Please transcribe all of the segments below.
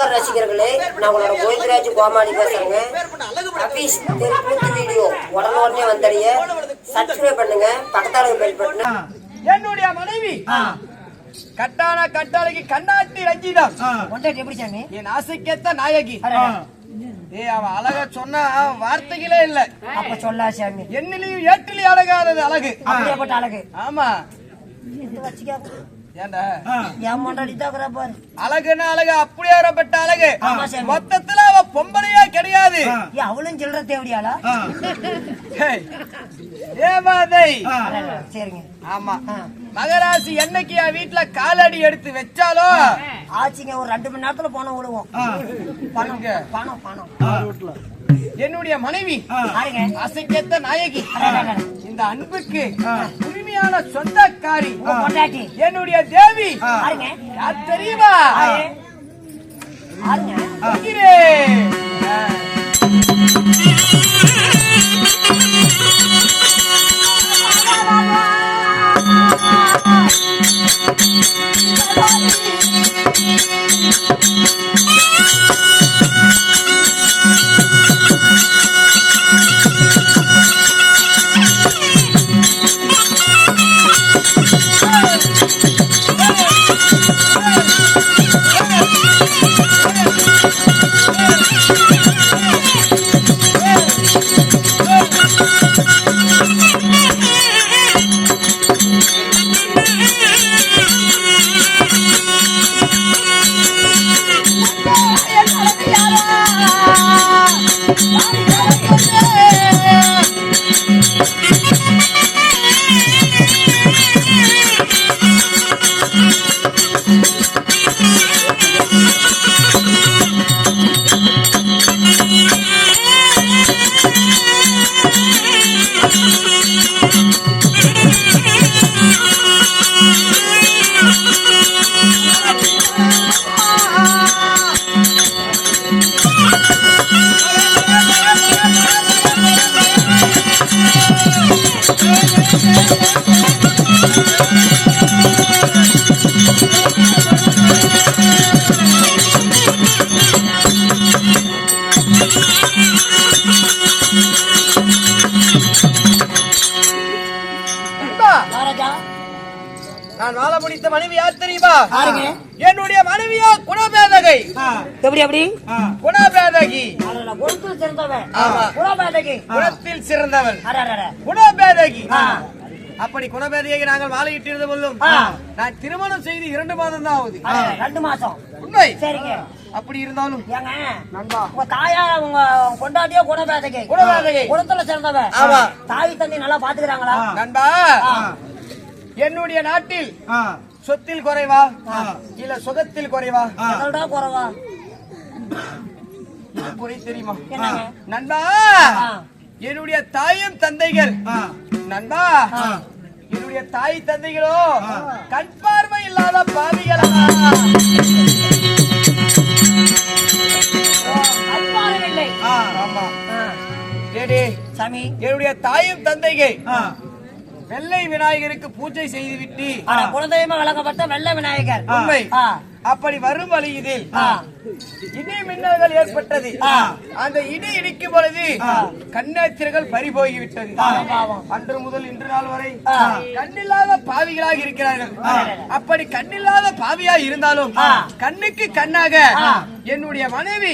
நமஸ்கார ரசிகர்களே நான் உங்களோட கோவிந்தராஜ் கோமாளி பேசுறேங்க. அபீஸ் தெருக்கூத்து வீடியோ. உடனே வந்தடைய. சப்ஸ்கிரைப் பண்ணுங்க. பக்கத்தால பெல் பட்டனை என்னுடைய மனைவி. கட்டான கட்டாளைக்கு கண்ணாட்டி ரஞ்சிதம். கொண்டாட்டி எப்படி சாமி? என் ஆசைக்கேத்த நாயகி. ஏ அவ அழக சொன்னா வார்த்தைகளே இல்ல. அப்ப சொல்லா சாமி. என்னிலையும் ஏட்டிலையும் அழகானது அழகு. அப்படியேப்பட்ட அழகு. ஆமா. ஏண்டா என் தாக்குறா பாரு. அழகுன்னா அழகு அப்படியே ஏறப்பட்ட அழகு. மொத்தத்துல அவ பொம்பளையா கிடையாது. ஏன் அவளும் சில்லற தேவடியாளா? ஏமாதை சரிங்க. ஆமா. மகராசி என்னைக்கு என் வீட்டுல காலடி எடுத்து வச்சாலும் ஆச்சுங்க ஒரு ரெண்டு மணி நேரத்துல பணம் விடுவோம். பணம்? பணம் பணம். என்னுடைய மனைவி பாருங்க அசைக்கேத்த நாயகி. இந்த அன்புக்கு உரிமையான சொந்தக்காரி. என்னுடைய தேவி. தெரியுமா? யாரு? யாருங்க முடித்த மனைவி யார் தெரியுமா? என்னுடைய மனைவியா குணபேதகை எப்படி எப்படி குணபேதகி குணத்துல சிறந்தவன் ஆமா. குணபாதகி குணத்தில் சிறந்தவள் அடடட. குணபேதகி. அப்படி குணபேதையை நாங்கள் வாழையிட்டிருந்த போதும் ஆ. நான் திருமணம் செய்து இரண்டு மாதம் தான் ஆகுது ரெண்டு மாசம் உண்மை சரிங்க அப்படி இருந்தாலும் ஏங்க நண்பா உங்க தாயா உங்க கொண்டாட்டியோ குணபாதகை குணபேதகை குணத்துல சிறந்தவன் ஆமா. தாய் தந்தை நல்லா பாத்துக்கிறாங்களா நண்பா. என்னுடைய நாட்டில் சொத்தில் குறைவா? இல்ல சுகத்தில் குறைவா? குறவா. குறை தெரியுமா? நண்பா. என்னுடைய தாயும் தந்தைகள். நண்பா! என்னுடைய தாய் தந்தைகளோ கண் பார்வை இல்லாத பாவிகளா? அன்பாரவில்லை ஆமா ஆ. டேடி சாமி. என்னுடைய தாயும் தந்தைகள். வெள்ளை விநாயகருக்கு பூஜை செய்துவிட்டு குலதெய்வமா வழங்கப்பட்ட வெள்ள விநாயகர். உண்மை. அப்படி வரும் வழியிதில். இடி மின்னல்கள் ஏற்பட்டது. அந்த இடி இடிக்கும் பொழுது கண்ணேத்திரங்கள் பறி போய்விட்டது. அன்று முதல் இன்று நாள் வரை. கண்ணில்லாத பாவிகளாக இருக்கிறார்கள் அப்படி கண்ணில்லாத பாவியா இருந்தாலும். கண்ணுக்கு கண்ணாக. என்னுடைய மனைவி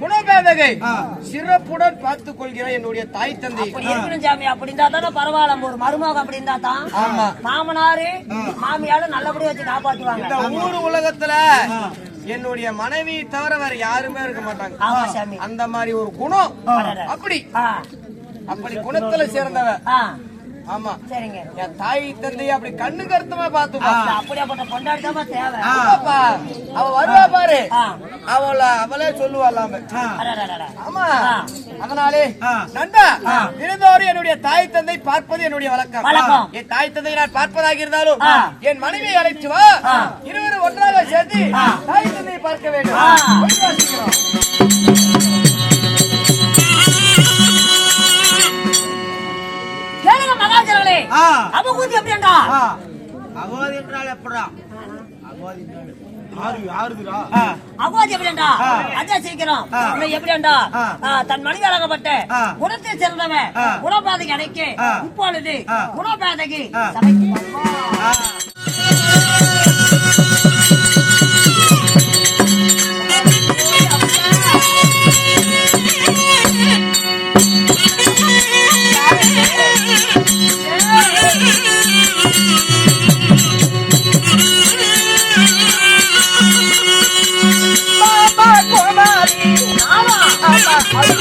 குணபேதகை சிறப்புடன் பார்த்துக் கொள்கிற என்னுடைய தாய் தந்தை சாமி அப்படி இருந்தா தானே பரவாயில்ல ஒரு மருமகம் அப்படி இருந்தா தான். மாமனாரு மாமியாரும் நல்லபடியா வச்சு காப்பாத்துவாங்க இந்த ஊர் உலகத்துல என்னுடைய மனைவி தவிர வேற யாருமே இருக்க மாட்டாங்க. அந்த மாதிரி ஒரு குணம். அப்படி. அப்படி குணத்துல சேர்ந்தவ. ஆமா. சரிங்க. என் தாய் தந்தையை அப்படி கண்ணு கருத்துமா அப்ப அப்படியாப்பட்ட கொண்டாடிதாமா தேவை. ஆமாப்பா. அவ வருவா பாரு. அவள அவளே சொல்லுவாளாம. ஆமா. அதனாலே நண்பா தினந்தோறும் என்னுடைய தாய் தந்தை பார்ப்பது என்னுடைய வழக்கம். என் தாய் தந்தை நான் பார்ப்பதாக இருந்தாலும். என் மனைவியை அழைச்சு வா. இருவரும் ஒன்றாக சேர்த்து தாய் தந்தையை பார்க்க வேண்டும். அவ்வாதி எப்படிண்டா அஜா சீக்கிரம் இவன் எப்படிண்டா ஆ, தன் மனித அழகப்பட்ட குணத்தை சிறந்தவன் குணபாதைக்கு அடைக்க இப்பொழுது குணபாதைக்கு சபைக்கு வருவான். ஆமா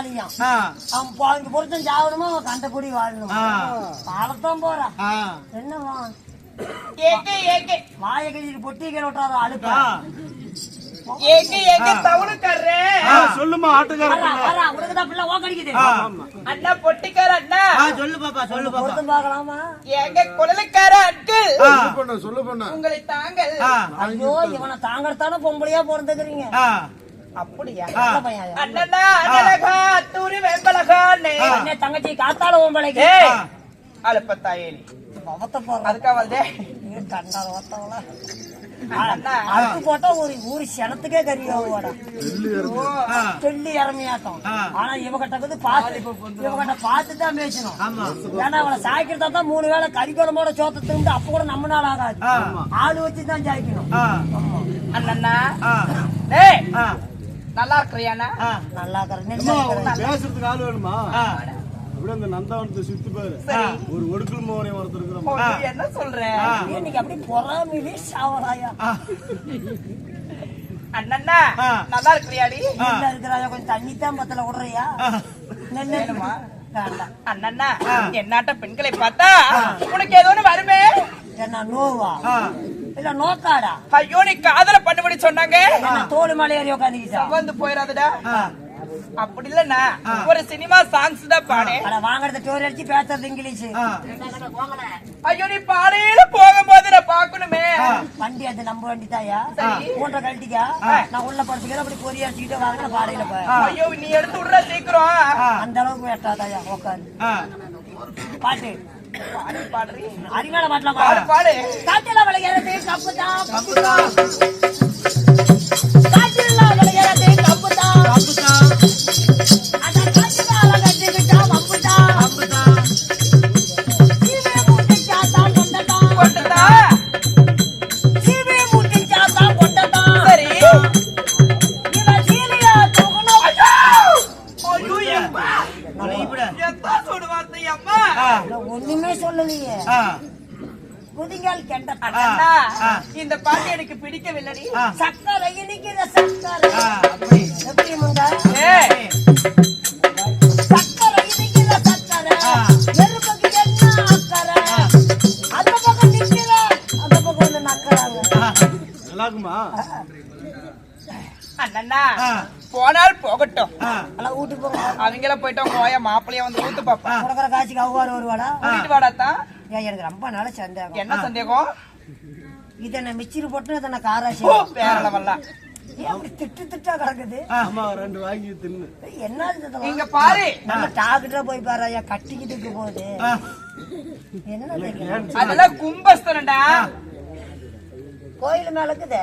ஏமாளியாம் அவன் போ- இங்க பொறுத்தும் சாவணுமா அவன் கண்டபடி வாழணும்? பாலத்தான் போறான் என்னவா வாய கழிச்சு பொட்டி கீழ விட்டாரோ அழுப்பா சொல்லுமா அண்ணா பொட்டிக்கார அண்ணா. சொல்லு பாப்பா சொல்லு பாப்பா. பொருத்தம் பார்க்கலாமா? ஏங்க குழலுக்கார அங்கிள் சொல்லு பொண்ணு சொல்லு பொண்ணு. உங்களை தாங்கள் ஐயோ இவனை தாங்கறதானே பொம்பளையா பிறந்துக்கிறீங்க. அப்படியா? அண்ணனா அழகா அத்தூரி வெம்பலகான்னு அண்ணே. தங்கச்சி காத்தால அதுக்கா வந்தே அதுக்கு போட்டா ஒரு ஊரு சனத்துக்கே கறியோட சொல்லி இறமையாட்டம். ஆனா இவகிட்ட பார்த்து இவகிட்ட பார்த்து தான் பேசணும் ஏன்னா அவளை சாய்க்கிறதா தான் மூணு வேளை கறிக்குழம்போட சோத்த திரும்ப அப்ப கூட நம்ம நாள் ஆகாது. ஆளு வச்சு தான் சாய்க்கணும் அண்ணா டேய். நல்லா இருக்கிறியாண்ணா நல்லா இருக்கிறேன் பேசுறதுக்கு ஆள் வேணுமா? அப்படியே அந்த நந்தவனத்தை சுத்தி பாரு. ஒரு ஒடுக்கல் மோரை ஒருத்தர் என்ன சொல்ற? இன்னைக்கு அப்படியே பொறாமையிலே சாவராயா அண்ணன்னா நல்லா இருக்கிறியாடி வீட்டுல இருக்கிறாயா? கொஞ்சம் தண்ணி தான் பத்தல விடுறியா நெல்லு. வேண்டாம். அண்ணன்னா என்னாட்ட பெண்களை பார்த்தா உனக்கு ஏதோ வருமே? என்ன நோவா. இல்ல நோக்காடா. ஐயோ நீ காதல பண்ணுபடி சொன்னாங்க. தோடு மலை ஏறி உட்காந்துக்கிட்டா வந்து போயிடாதடா அப்படி இல்லன்னா ஒரு சினிமா சாங்ஸ் தான் பாடு. வாங்குறது டோர் அடிச்சு பேசுறது இங்கிலீஷ். ஐயோ நீ பாடையில போகும்போது நான் பாக்கணுமே வண்டி அது நம்ம வண்டி தாயா. மூட்டை கழட்டிக்கா? நான் உள்ள படுத்துக்கிறேன் அப்படி பொறி அடிச்சுக்கிட்டு வாங்கின பாடையில ஐயோ நீ எடுத்து விடுற சீக்கிரம். அந்த அளவுக்கு வெட்டாதாயா உட்காந்து பாட்டு. அருமையான பாட்டுல பாடு பாடு. காட்டில விளையாடுறது கப்புதான் கப்புதான் காட்டில இந்த பாட்டு எனக்கு பிடிக்கவில்லடி. சக்கரை இனிக்கிற சக்கரை. எப்படி முண்டா? சக்கரை இனிக்கிற சக்கரை. நெருப்புக்கு என்ன அக்கறை? அந்த பக்கம் நிக்கிற அந்த பக்கம் வந்து நக்கறாங்க. நல்லா இருக்குமா அண்ணா போனால் போகட்டும். எல்லாம் வீட்டுக்கு போங்க. அவங்கள போயிட்டோம் கோயா மாப்பிளைய வந்து ஊத்து பாப்பா. கொடுக்குற காட்சிக்கு அவ்வாறு வருவாடா கூட்டிட்டு வாடாத்தான் எனக்கு ரொம்ப நாள சந்தேகம். என்ன சந்தேகம்? இதை நான் மிச்சிரு போட்டு இதை நான் காராசி அப்படி திட்டு திட்டா கிடக்குது? ஆமா ரெண்டு வாங்கி தின்னு. என்ன? இங்க பாரு. நம்ம டாக்டரா போய் பாரு ஐயா கட்டிக்கிட்டு இருக்க போகுது என்ன அதெல்லாம் கும்பஸ்தனம்டா. கோயில் மேல இருக்குதே?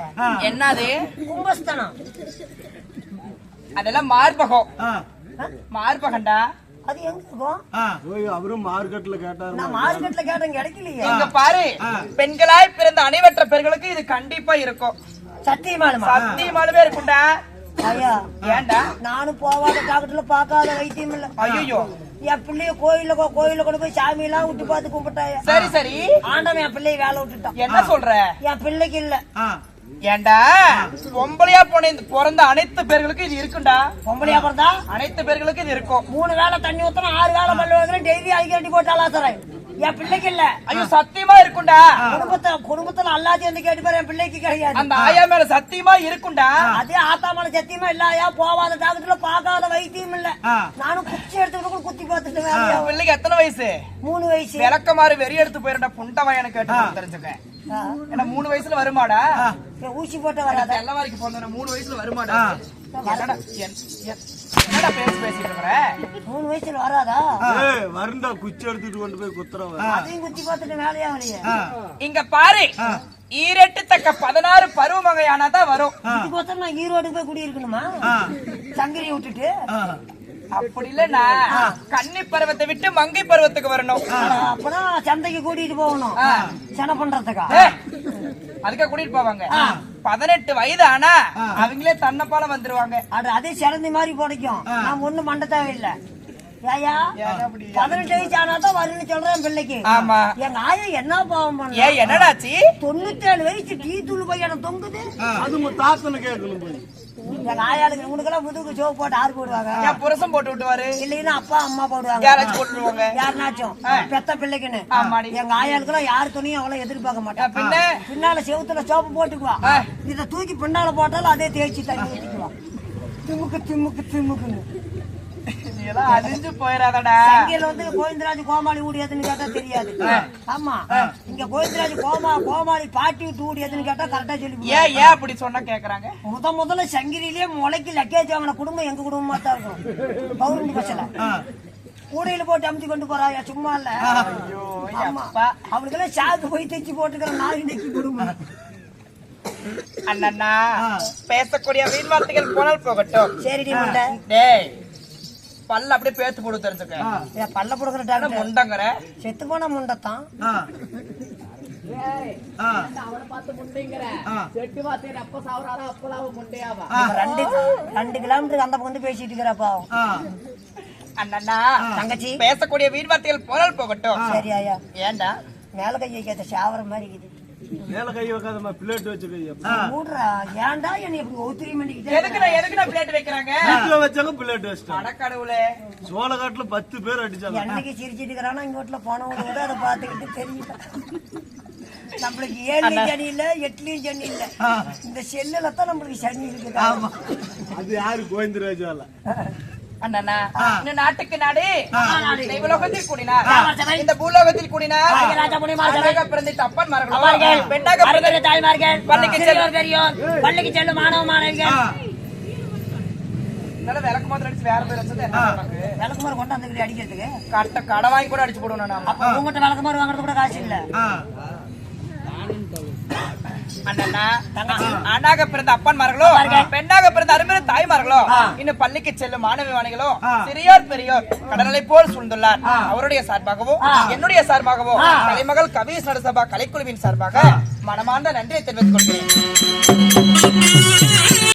என்னது? கும்பஸ்தனம். அதெல்லாம் மார்பகம். மார்பகம்டா. அது எங்க இருக்கும் அவரும் மார்க்கெட்ல கேட்டாரு நான் மார்க்கெட்ல கேட்டேன் கிடைக்கலையே. இங்க பாரு பெண்களாய் பிறந்த அனைவற்ற பெண்களுக்கு இது கண்டிப்பா இருக்கும். சத்தியமானுமா சத்தியமானவே இருக்கும்டா. ஐயா ஏன்டா? நானும் போவாத டாக்டர்ல பார்க்காத வைத்தியம் இல்ல. ஐயோ என் பிள்ளைய கோயில்ல கொ- கோயில்ல கொண்டு போய் சாமி எல்லாம் விட்டு பார்த்து கும்பிட்டாயா. சரி சரி. ஆண்டவன் என் பிள்ளைய வேலை விட்டுட்டான். என்ன சொல்ற? என் பிள்ளைக்கு இல்ல. ஏன்டா பொம்பளையா போன இந்த பிறந்த அனைத்து பேர்களுக்கும் இது இருக்கும்டா. பொம்பளையா பிறந்தா? அனைத்து பேர்களுக்கும் இது இருக்கும். மூணு வேளை தண்ணி ஊத்தணும் ஆறு வேளை பல்லு டெய்லி அடிக்கடி போட்டாலா தரேன் என் பிள்ளைக்கு இல்ல. ஐயோ சத்தியமா இருக்கும்டா. குடும்பத்தை குடும்பத்துல எல்லாத்தையும் வந்து கேட்டு பாரு என் பிள்ளைக்கு கிடையாது. அந்த ஆயா மேல சத்தியமா இருக்கும்டா. அதே ஆத்தாமல சத்தியமா இல்லையா போவாத டாக்டர்ல பார்க்காத வைத்தியம் இல்ல. நானும் குச்சி எடுத்துட்டு கூட குத்தி உன் பிள்ளைக்கு எத்தனை வயசு? மூணு வயசு. விளக்கமாறு வெறி எடுத்து போயிருந்தா புண்டவாயனு கேட்டு தெரிஞ்சுக்க. ஆ. ஏன்னா மூணு வயசுல வருமாடா? ஊசி போட்ட வராத. எல்லா வரைக்கும் பிறந்தவன மூணு வயசுல வருமாடா? என்னடா என்- என்- என்னடா பேசி பேசிட்டு இருக்கிற மூணு வயசுல வராதா? ஏய் குச்சி எடுத்துட்டு கொண்டு போய் குத்துறவன். அதையும் குத்தி பார்த்துட்டு வேலையா வரையே இங்க பாரு ஈரெட்டு தக்க பதினாறு பருவமகையானா தான் வரும். இதுக்கு ஒருத்தர் நான் ஈரோடுக்கு போய் குடியிருக்கணுமா? சங்கரியை விட்டுட்டு? அப்படி இல்லன்னா கன்னி பருவத்தை விட்டு மங்கை பருவத்துக்கு வரணும். அப்பனா சந்தைக்கு கூட்டிட்டு போகணும். சென பண்றதுக்கா? அதுக்காக கூட்டிட்டு போவாங்க. பதினெட்டு வயது ஆனா அவங்களே தன்னப்பால வந்துருவாங்க. அது அதே சிறந்தி மாதிரி பிடிக்கும். நான் ஒண்ணு மண்ட தேவையில்லை. ஏயா பதினெட்டு வயசு ஆனாதான் வரும்னு சொல்றேன் பிள்ளைக்கு. ஆமா. எங்க ஆயா என்ன பாவம் பண்ண? ஏன் என்னடாச்சு? தொண்ணூத்தேழு வயசு டீ தூள் பையன தொங்குது. அது உங்க தாத்தனை கேட்கணும் போய். எங்க ஆயாளுக்கு உனக்கெல்லாம் முதுகு சோப்பு போட்டு ஆறு போடுவாங்க. என் புருஷன் போட்டு விட்டுவாரு? இல்லைன்னா அப்பா அம்மா போடுவாங்க. யாராச்சும் போட்டுருவாங்க யாருனாச்சும். பெத்த பிள்ளைக்குன்னு. எங்க ஆயாளுக்கெல்லாம் யார் துணியும் அவ்வளவு எதிர்பார்க்க மாட்டேன் பின்ன? பின்னால செவுத்துல சோப்பு போட்டுக்குவா. இத தூக்கி பின்னால போட்டாலும் அதே தேய்ச்சி தண்ணி ஊத்திக்குவா. திமுக்கு திமுக்கு திமுக்குன்னு. எல்லாம் அழிஞ்சு போயிடாதடா சங்கையில வந்து கோவிந்தராஜ் கோமாளி ஊடியதுன்னு கேட்டா தெரியாது. ஆமா. இங்க கோவிந்தராஜ் கோமா கோமாளி பாட்டி விட்டு ஊடியதுன்னு கேட்டா கரெக்டா சொல்லி ஏன் ஏன் அப்படி சொன்னா கேக்குறாங்க? முத முதல்ல சங்கிரியிலேயே முளைக்கு லக்கேஜ் வாங்கின குடும்பம் எங்க குடும்பமா தான் இருக்கும். கவர்மெண்ட் பஸ்ல கூடையில போட்டு அமுத்தி கொண்டு போறாயா சும்மா இல்ல? ஆமா. அவளுக்கெல்லாம் சாக்கு போய் தைச்சு போட்டுக்கிற நாய் இன்னைக்கு குடும்பம். அண்ணா பேசக்கூடிய வீண் வார்த்தைகள் போனால் போகட்டும். முண்டை. டேய். பல்ல அப்படியே பேத்து போடு தெரிஞ்சுக்க. பல்ல புடுக்கிற டாக்டர்? முண்டங்கிற? செத்து போன முண்டத்தான் ரெண்டு கிலோமீட்டருக்கு அந்த பக்கம் பேசிட்டு இருக்கிற பாவம் அண்ணா தங்கச்சி. பேசக்கூடிய வீண் வார்த்தைகள் போனால் போகட்டும் சரி ஐயா. ஏண்டா? மேல கை வைக்காத சாவர மாதிரி இருக்குது. மேல கை வைக்காதம்மா பிளேட் வச்சு கை மூடுறா. ஏன்டா என்னை இப்படி ஒத்திரி பண்ணிக்கிட்டே எதுக்கு நான் எதுக்கு நான் பிளேட் வைக்கிறாங்க? வீட்டுல வச்சாங்க பிளேட் வச்சிட்டாங்க. அடக்கடவுளே. சோளக்காட்டுல பத்து பேர் அடிச்சாங்க. என்னைக்கு சிரிச்சிட்டு இருக்கிறானா இங்க வீட்டுல போனவங்க கூட அதை பார்த்துக்கிட்டு தெரியல நம்மளுக்கு ஏழுலயும் சனி இல்ல எட்டுலயும் சனி இல்ல. இந்த செல்லுல தான் நம்மளுக்கு சனி இருக்குது அது யாரு கோவிந்தராஜால அண்ணா நாட்டுக்கு நாடு. உலகத்தில் கூடினார். இந்த பூலோகத்தில் கூடினார். பிறந்திட்ட அப்பன் மரங்கள் பெண்ணாக அருகிற பிறந்த தாய்மார்கள் பள்ளிக்கு சிறியோர் பெரியோர் பள்ளிக்கு செல்லும் மாணவ மாணவிகள். நல்ல விளக்கு மாதிரி அடிச்சு வேற பேர் வச்சது என்ன? விளக்குமாறு கொண்டாந்துக்கிட்டு அடிக்கிறதுக்கு? கட்ட கடை வாங்கி கூட அடிச்சு போடுவோம் அப்ப உங்ககிட்ட வாங்குறது கூட காசு இல்ல. அண்ணா ஆணாக பிறந்த அப்பன்மார்களோ பெண்ணாக பிறந்த அருமையான தாய்மார்களோ இன்னும் பள்ளிக்கு செல்லும் மாணவி மாணவிகளோ சிறியோர் பெரியோர் கடலை போல் சூழ்ந்துள்ளார். அவருடைய சார்பாகவோ என்னுடைய சார்பாகவோ கலைமகள் கவிஸ் நடுசபா கலைக்குழுவின் சார்பாக மனமார்ந்த நன்றியை தெரிவித்துக் கொள்கிறேன்.